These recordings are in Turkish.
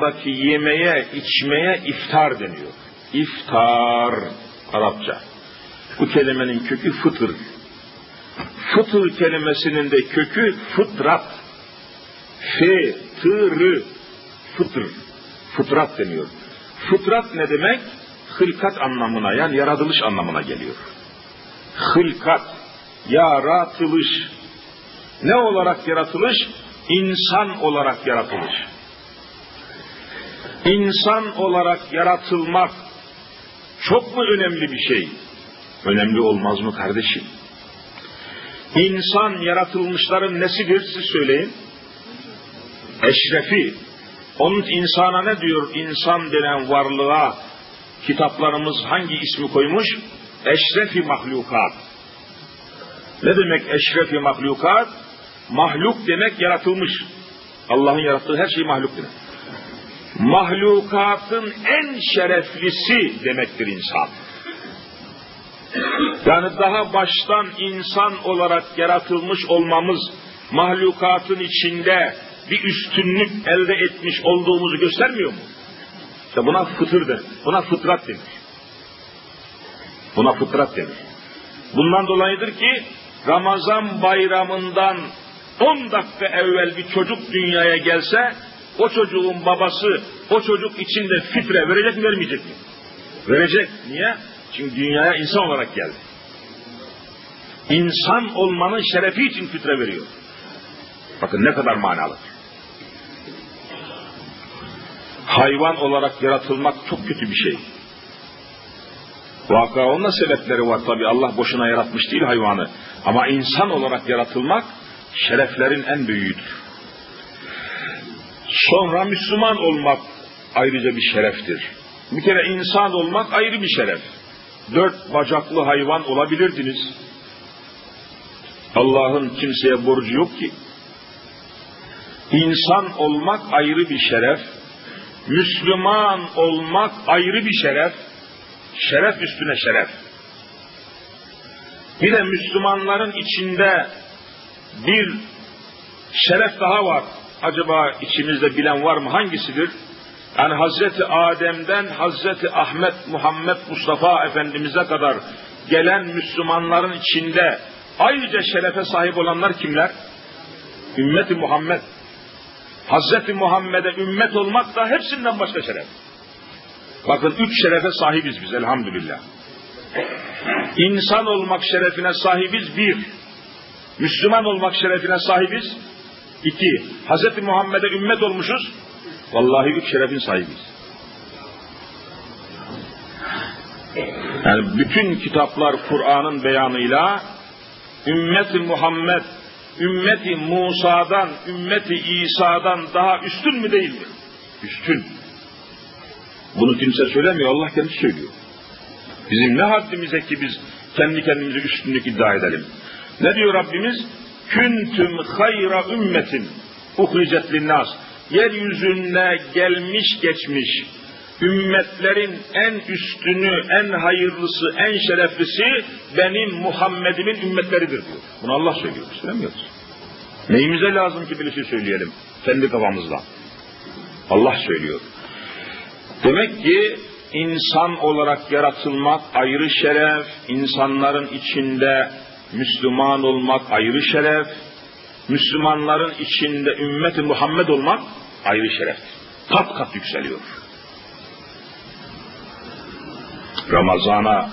Ramazan'daki yemeğe, içmeye iftar deniyor. İftar Arapça. Bu kelimenin kökü fıtır. Fıtır kelimesinin de kökü fıtrat. F, tırı, fıtır. Fıtrat deniyor. Fıtrat ne demek? Hılkat anlamına yani yaratılış anlamına geliyor. Hılkat, yaratılış. Ne olarak yaratılış? İnsan olarak yaratılış. İnsan olarak yaratılmak çok mu önemli bir şey? Önemli olmaz mı kardeşim? İnsan yaratılmışların nesidir siz söyleyin. Eşrefi. Onun insana ne diyor? İnsan denen varlığa kitaplarımız hangi ismi koymuş? Eşrefi mahlukat. Ne demek eşrefi mahlukat? Mahluk demek yaratılmış. Allah'ın yarattığı her şey mahluk demek. Mahlukatın en şereflisi demektir insan. Yani daha baştan insan olarak yaratılmış olmamız mahlukatın içinde bir üstünlük elde etmiş olduğumuzu göstermiyor mu? İşte buna fıtır. Buna fıtrat denir. Buna fıtrat denir. Bundan dolayıdır ki Ramazan bayramından 10 dakika evvel bir çocuk dünyaya gelse o çocuğun babası o çocuk içinde fitre verecek mi vermeyecek mi? Verecek. Niye? Çünkü dünyaya insan olarak geldi. İnsan olmanın şerefi için fitre veriyor. Bakın ne kadar manalı. Hayvan olarak yaratılmak çok kötü bir şey. Vaka onun da sebepleri var tabi. Allah boşuna yaratmış değil hayvanı. Ama insan olarak yaratılmak şereflerin en büyüğüdür. Sonra Müslüman olmak ayrıca bir şereftir. Bir kere insan olmak ayrı bir şeref. Dört bacaklı hayvan olabilirdiniz. Allah'ın kimseye borcu yok ki. İnsan olmak ayrı bir şeref. Müslüman olmak ayrı bir şeref. Şeref üstüne şeref. Bir de Müslümanların içinde bir şeref daha var. Acaba içimizde bilen var mı? Hangisidir? Yani Hazreti Adem'den Hazreti Ahmet Muhammed Mustafa Efendimiz'e kadar gelen Müslümanların içinde ayrıca şerefe sahip olanlar kimler? Ümmeti Muhammed. Hazreti Muhammed'e ümmet olmak da hepsinden başka şeref. Bakın üç şerefe sahibiz biz elhamdülillah. İnsan olmak şerefine sahibiz bir. Müslüman olmak şerefine sahibiz iki. Hazreti Muhammed'e ümmet olmuşuz. Vallahi üç şerefin sahibiz. Yani bütün kitaplar Kur'an'ın beyanıyla ümmeti Muhammed, ümmeti Musa'dan, ümmeti İsa'dan daha üstün mü değil mi? Üstün. Bunu kimse söylemiyor, Allah kendisi söylüyor. Bizim ne haddimize ki biz kendi kendimize üstünlük iddia edelim. Ne diyor Rabbimiz? Küntüm hayra ümmetin uhricet linnas. Yeryüzünde gelmiş geçmiş ümmetlerin en üstünü, en hayırlısı, en şereflisi benim Muhammed'imin ümmetleridir diyor. Bunu Allah söylüyor. Söylemiyoruz. Neyimize lazım ki bir şey söyleyelim? Kendi kafamızla. Allah söylüyor. Demek ki insan olarak yaratılmak ayrı şeref, insanların içinde Müslüman olmak ayrı şeref, Müslümanların içinde ümmeti Muhammed olmak ayrı şereftir. Kat kat yükseliyor. Ramazana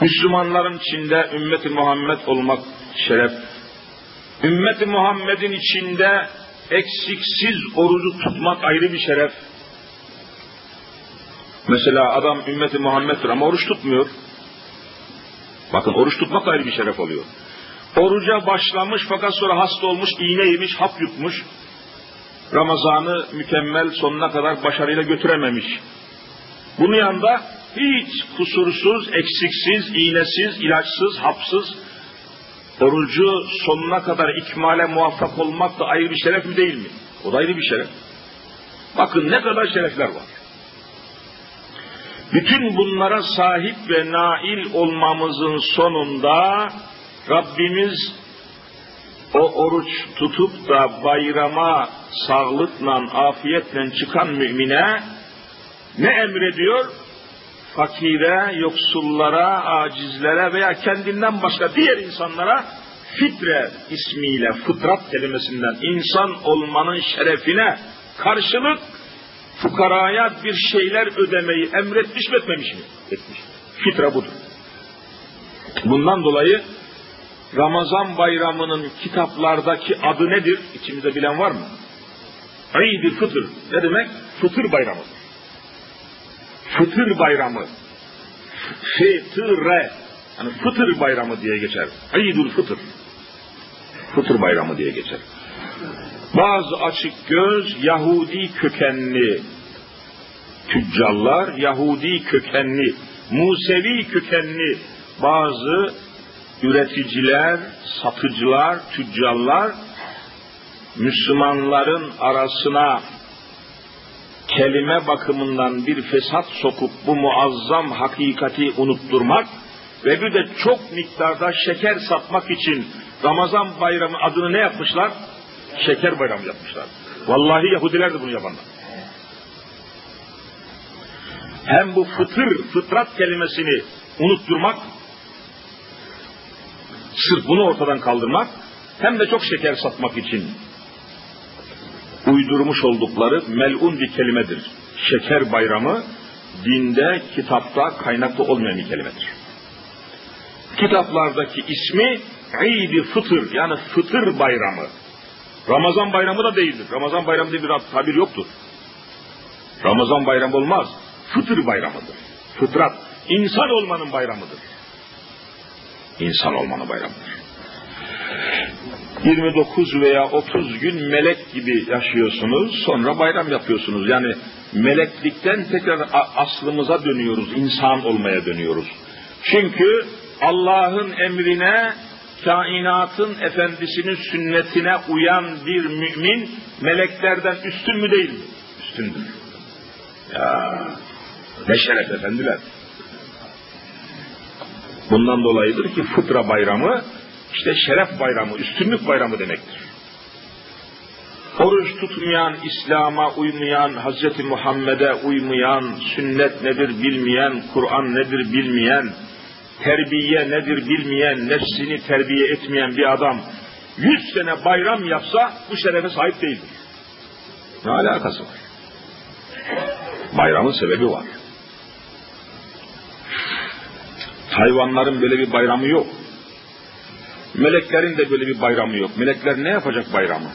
Müslümanların içinde ümmeti Muhammed olmak şeref. Ümmeti Muhammed'in içinde eksiksiz orucu tutmak ayrı bir şeref. Mesela adam ümmeti Muhammed'dir ama oruç tutmuyor. Bakın oruç tutmak ayrı bir şeref oluyor. Oruca başlamış fakat sonra hasta olmuş, iğne yemiş, hap yutmuş. Ramazanı mükemmel sonuna kadar başarıyla götürememiş. Bunun yanında hiç kusursuz, eksiksiz, iğnesiz, ilaçsız, hapsız orucu sonuna kadar ikmale muvaffak olmak da ayrı bir şeref mi değil mi? O da ayrı bir şeref. Bakın ne kadar şerefler var. Bütün bunlara sahip ve nail olmamızın sonunda Rabbimiz o oruç tutup da bayrama sağlıkla, afiyetle çıkan mümine ne emrediyor? Fakire, yoksullara, acizlere veya kendinden başka diğer insanlara fitre ismiyle, fıtrat kelimesinden insan olmanın şerefine karşılık fukaraya bir şeyler ödemeyi emretmiş mi etmemiş mi? Etmiş. Fitre budur. Bundan dolayı Ramazan bayramının kitaplardaki adı nedir? İçimizde bilen var mı? İd-i Fıtır. Ne demek? Fıtır bayramı. Fıtır bayramı. Fıtıre. Yani fıtır bayramı diye geçer. İdül Fıtır. Fıtır bayramı diye geçer. Bazı açık göz Yahudi kökenli. Tüccallar, Yahudi kökenli, Musevi kökenli. Bazı üreticiler, satıcılar, tüccallar Müslümanların arasına kelime bakımından bir fesat sokup bu muazzam hakikati unutturmak ve bir de çok miktarda şeker satmak için Ramazan bayramı adını ne yapmışlar? Şeker bayramı yapmışlar. Vallahi Yahudiler de bunu yapanlar. Hem bu fıtır, fıtrat kelimesini unutturmak, sırf bunu ortadan kaldırmak, hem de çok şeker satmak için uydurmuş oldukları melun bir kelimedir. Şeker bayramı dinde, kitapta kaynaklı olmayan bir kelimedir. Kitaplardaki ismi İd-i Fıtır yani Fıtır bayramı. Ramazan bayramı da değildir. Ramazan bayramı diye bir tabir yoktur. Ramazan bayramı olmaz. Fıtır bayramıdır. Fıtrat. İnsan olmanın bayramıdır. İnsan olmanın bayramıdır. 29 veya 30 gün melek gibi yaşıyorsunuz, sonra bayram yapıyorsunuz. Yani meleklikten tekrar aslımıza dönüyoruz, insan olmaya dönüyoruz. Çünkü Allah'ın emrine, kainatın efendisinin sünnetine uyan bir mümin meleklerden üstün mü değil mi? Üstündür. Ya ne şeref efendiler. Bundan dolayıdır ki fıtra bayramı işte şeref bayramı, üstünlük bayramı demektir. Oruç tutmayan, İslam'a uymayan, Hz. Muhammed'e uymayan, sünnet nedir bilmeyen, Kur'an nedir bilmeyen, terbiye nedir bilmeyen, nefsini terbiye etmeyen bir adam yüz sene bayram yapsa bu şerefe sahip değildir. Ne alakası var? Bayramın sebebi var. Hayvanların böyle bir bayramı yok. Meleklerin de böyle bir bayramı yok. Melekler ne yapacak bayramı?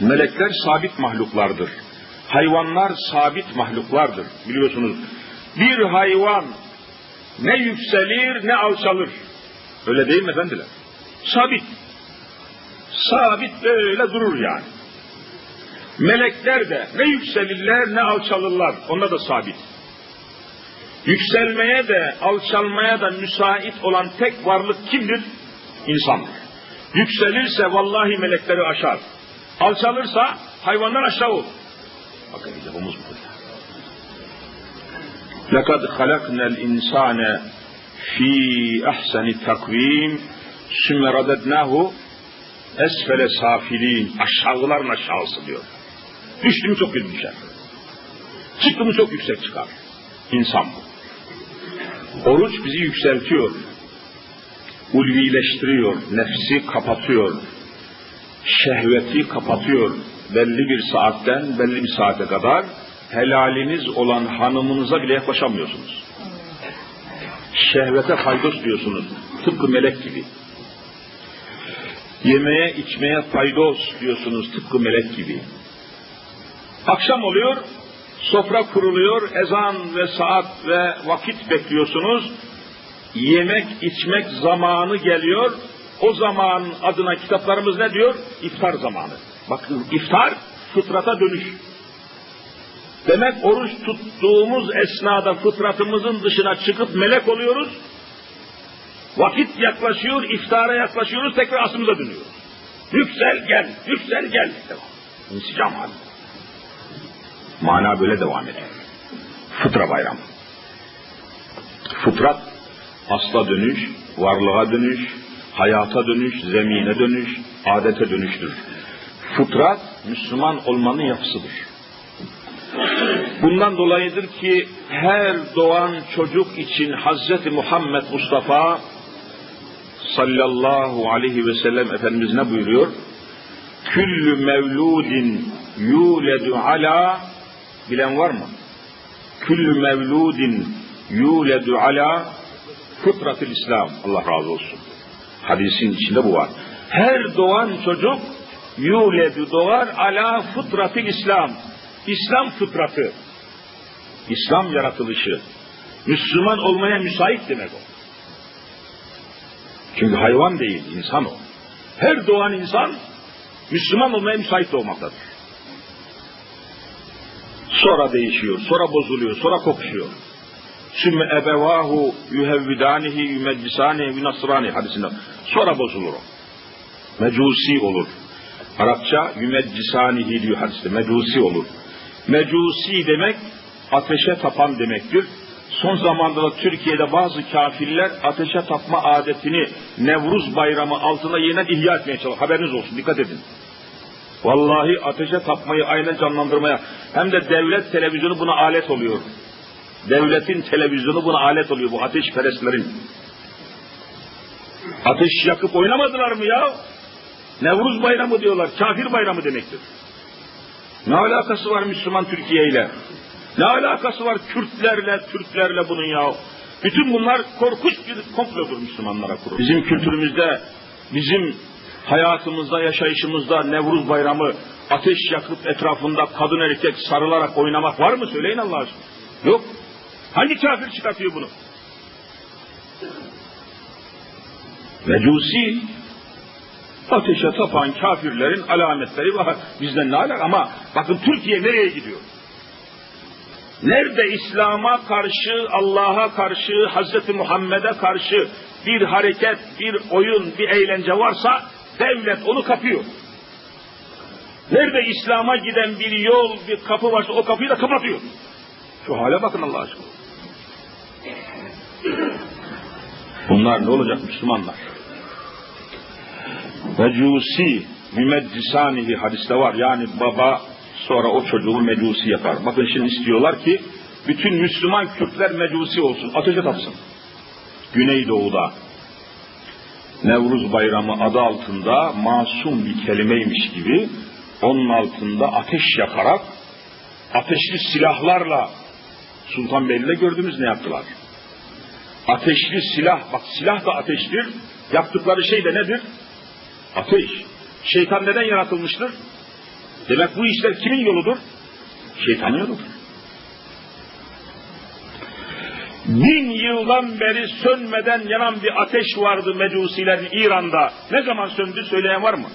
Melekler sabit mahluklardır. Hayvanlar sabit mahluklardır. Biliyorsunuz bir hayvan ne yükselir ne alçalır. Öyle değil mi efendiler? Sabit. Sabit böyle durur yani. Melekler de ne yükselirler ne alçalırlar. Onlar da sabit. Yükselmeye de alçalmaya da müsait olan tek varlık kimdir? İnsandır. Yükselirse vallahi melekleri aşar. Alçalırsa hayvanlar aşağı olur. Bakın cevabımız bu. لَقَدْ خَلَقْنَا الْاِنْسَانَ ف۪ي اَحْسَنِ تَقْو۪يمٍ ثُمَّ رَدَدْنَاهُ esfele safilin aşağıların aşağısı diyor. Düştü mü çok kötü düşer. Çıktı mı çok yüksek çıkar. İnsan bu. Oruç bizi yükseltiyor. Ulvileştiriyor. Nefsi kapatıyor. Şehveti kapatıyor. Belli bir saatten belli bir saate kadar helaliniz olan hanımınıza bile yaklaşamıyorsunuz. Şehvete faydos diyorsunuz. Tıpkı melek gibi. Yemeye içmeye faydos diyorsunuz tıpkı melek gibi. Akşam oluyor, sofra kuruluyor, ezan ve saat ve vakit bekliyorsunuz. Yemek içmek zamanı geliyor. O zaman adına kitaplarımız ne diyor? İftar zamanı. Bakın iftar fıtrata dönüş. Demek oruç tuttuğumuz esnada fıtratımızın dışına çıkıp melek oluyoruz. Vakit yaklaşıyor, iftara yaklaşıyoruz, tekrar aslımıza dönüyoruz. Yüksel gel, yüksel gel. Devam. İnsicam halinde. Mana böyle devam ediyor. Fıtra bayramı. Fıtrat, asla dönüş, varlığa dönüş, hayata dönüş, zemine dönüş, adete dönüştür. Fıtrat, Müslüman olmanın yapısıdır. Bundan dolayıdır ki her doğan çocuk için Hazreti Muhammed Mustafa sallallahu aleyhi ve sellem Efendimiz ne buyuruyor? Küllü mevludin yuledu ala bilen var mı? Küllü mevludin yuledu ala fıtratil İslam. Allah razı olsun. Hadisin içinde bu var. Her doğan çocuk yuledu doğar ala fıtratil İslam. İslam fıtratı. İslam yaratılışı. Müslüman olmaya müsait demek o. Çünkü hayvan değil, insan o. Her doğan insan Müslüman olmaya müsait doğmaktadır. Sonra değişiyor, sonra bozuluyor, sonra kokuşuyor. Sümme ebevahu yuhevvidanihi yumeccisanihi yunasrani hadisinde. Sonra bozulur o. Mecusi olur. Arapça yumeccisanihi diyor hadiste. Mecusi olur. Mecusi demek ateşe tapan demektir. Son zamanda da Türkiye'de bazı kafirler ateşe tapma adetini Nevruz bayramı altında yeniden ihya etmeye çalışıyor. Haberiniz olsun, dikkat edin. Vallahi ateşe tapmayı aynen canlandırmaya hem de devlet televizyonu buna alet oluyor. Devletin televizyonu buna alet oluyor bu ateşperestlerin. Ateş yakıp oynamadılar mı ya? Nevruz bayramı diyorlar, kafir bayramı demektir. Ne alakası var Müslüman Türkiye ile? Ne alakası var Kürtlerle, Türklerle bunun ya? Bütün bunlar korkunç bir komplodur Müslümanlara kurulu. Bizim kültürümüzde, bizim hayatımızda, yaşayışımızda Nevruz bayramı ateş yakıp etrafında kadın erkek sarılarak oynamak var mı? Söyleyin Allah aşkına. Yok. Hangi kafir çıkartıyor bunu? Mecusi ateşe tapan kafirlerin alametleri var. Bizden ne alaka? Ama bakın Türkiye nereye gidiyor? Nerede İslam'a karşı, Allah'a karşı, Hazreti Muhammed'e karşı bir hareket, bir oyun, bir eğlence varsa devlet onu kapıyor. Nerede İslam'a giden bir yol, bir kapı varsa o kapıyı da kapatıyor. Şu hale bakın Allah aşkına. Bunlar ne olacak Müslümanlar? Mecusi mümeddisanihi hadiste var. Yani baba sonra o çocuğu mecusi yapar. Bakın şimdi istiyorlar ki bütün Müslüman Kürtler mecusi olsun. Ateşe tapsın. Güneydoğu'da Nevruz Bayramı adı altında masum bir kelimeymiş gibi onun altında ateş yakarak ateşli silahlarla Sultanbeyli'de gördünüz ne yaptılar? Ateşli silah, bak silah da ateştir. Yaptıkları şey de nedir? Ateş. Şeytan neden yaratılmıştır? Demek bu işler kimin yoludur? Şeytanın yoludur. Bin yıldan beri sönmeden yanan bir ateş vardı mecusilerin İran'da. Ne zaman söndü söyleyen var mı?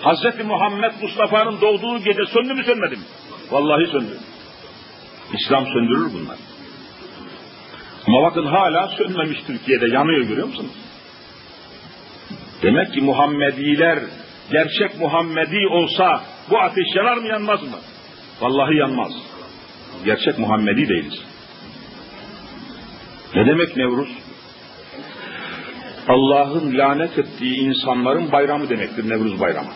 Hazreti Muhammed Mustafa'nın doğduğu gece söndü mü sönmedi mi? Vallahi söndü. İslam söndürür bunlar. Ama bakın hala sönmemiş Türkiye'de yanıyor görüyor musunuz? Demek ki Muhammediler gerçek Muhammedi olsa bu ateş yanar mı yanmaz mı? Vallahi yanmaz. Gerçek Muhammedi değiliz. Ne demek Nevruz? Allah'ın lanet ettiği insanların bayramı demektir Nevruz bayramı.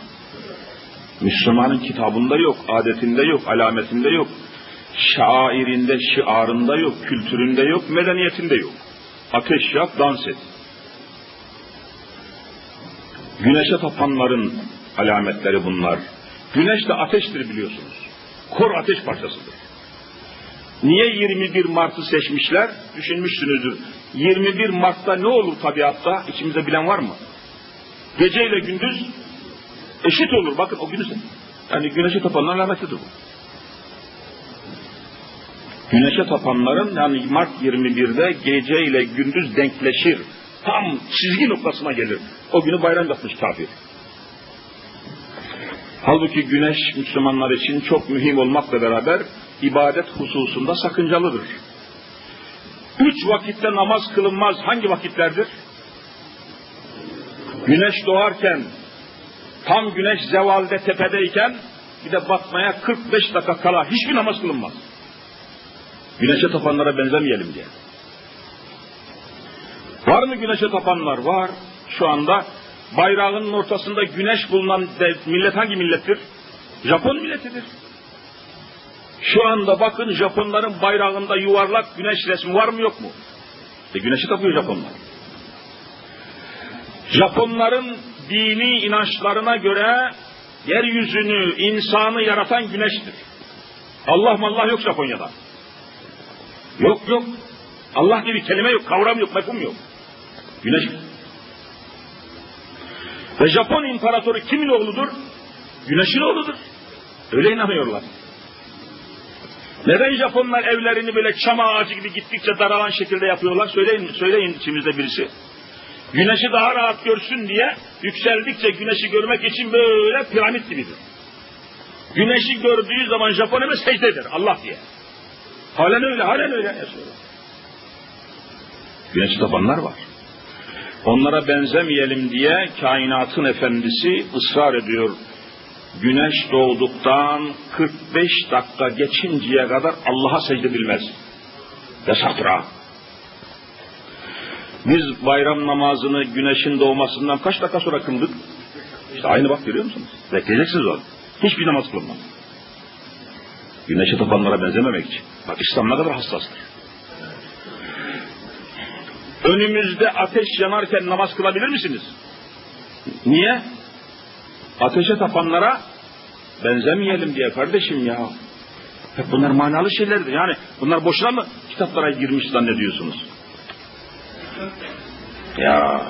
Müslümanın kitabında yok, adetinde yok, alametinde yok, şairinde, şiarında yok, kültüründe yok, medeniyetinde yok. Ateş yak, dans et. Güneşe tapanların alametleri bunlar. Güneş de ateştir biliyorsunuz. Kor ateş parçasıdır. Niye 21 Mart'ı seçmişler? Düşünmüşsünüzdür. 21 Mart'ta ne olur tabiatta? İçimizde bilen var mı? Gece ile gündüz eşit olur. Bakın o gündüz. Yani güneşe tapanların alametidir bu. Güneşe tapanların yani Mart 21'de gece ile gündüz denkleşir. Tam çizgi noktasına gelir. O günü bayram yapmış kafir. Halbuki güneş Müslümanlar için çok mühim olmakla beraber ibadet hususunda sakıncalıdır. Üç vakitte namaz kılınmaz hangi vakitlerdir? Güneş doğarken, tam güneş zevalde tepedeyken, bir de batmaya 45 dakika kala hiçbir namaz kılınmaz. Güneşe tapanlara benzemeyelim diye. Var mı güneşe tapanlar? Var. şu anda bayrağının ortasında güneş bulunan millet hangi millettir? Japon milletidir. Şu anda bakın Japonların bayrağında yuvarlak güneş resmi var mı yok mu? İşte güneşi tapıyor Japonlar. Japonların dini inançlarına göre yeryüzünü, insanı yaratan güneştir. Allah mallah yok Japonya'da. Yok yok. Allah gibi kelime yok, kavram yok, mefhum yok. Güneş. Ve Japon imparatoru kimin oğludur? Güneşin oğludur. Öyle inanıyorlar. Neden Japonlar evlerini böyle çam ağacı gibi gittikçe daralan şekilde yapıyorlar? Söyleyin, söyleyin içimizde birisi. Güneşi daha rahat görsün diye yükseldikçe güneşi görmek için böyle piramit gibidir. Güneşi gördüğü zaman Japon hemen secde eder Allah diye. Halen öyle, halen öyle yaşıyorlar. Güneşi tapanlar var. Onlara benzemeyelim diye kainatın efendisi ısrar ediyor. Güneş doğduktan 45 dakika geçinceye kadar Allah'a secde edilmez. Yasaktır ha. Biz bayram namazını güneşin doğmasından kaç dakika sonra kıldık? İşte aynı bak görüyor musunuz? Bekleyeceksiniz onu. Hiçbir namaz kılınmaz. Güneşi tapanlara benzememek için. Bak İslam ne kadar hassastır. Önümüzde ateş yanarken namaz kılabilir misiniz? Niye? Ateşe tapanlara benzemeyelim diye kardeşim ya. Hep bunlar manalı şeylerdir. Yani bunlar boşuna mı kitaplara girmiş zannediyorsunuz? Ya.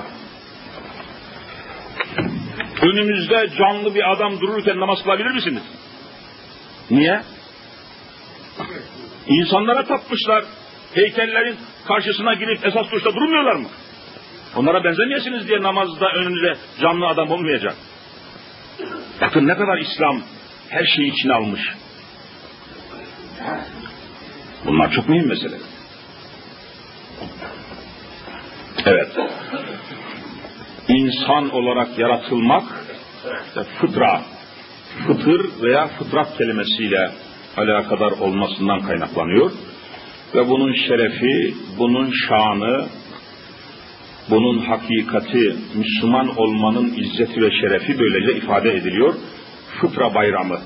Önümüzde canlı bir adam dururken namaz kılabilir misiniz? Niye? İnsanlara tapmışlar. Heykellerin karşısına girip esas tuşta durmuyorlar mı? Onlara benzemeyesiniz diye namazda önünüze canlı adam olmayacak. Bakın ne kadar İslam her şeyi içine almış. Bunlar çok mühim mesele. Evet. İnsan olarak yaratılmak işte fıtra, fıtır veya fıtrat kelimesiyle alakadar olmasından kaynaklanıyor. Ve bunun şerefi, bunun şanı, bunun hakikati, Müslüman olmanın izzeti ve şerefi böylece ifade ediliyor. Fıtra bayramı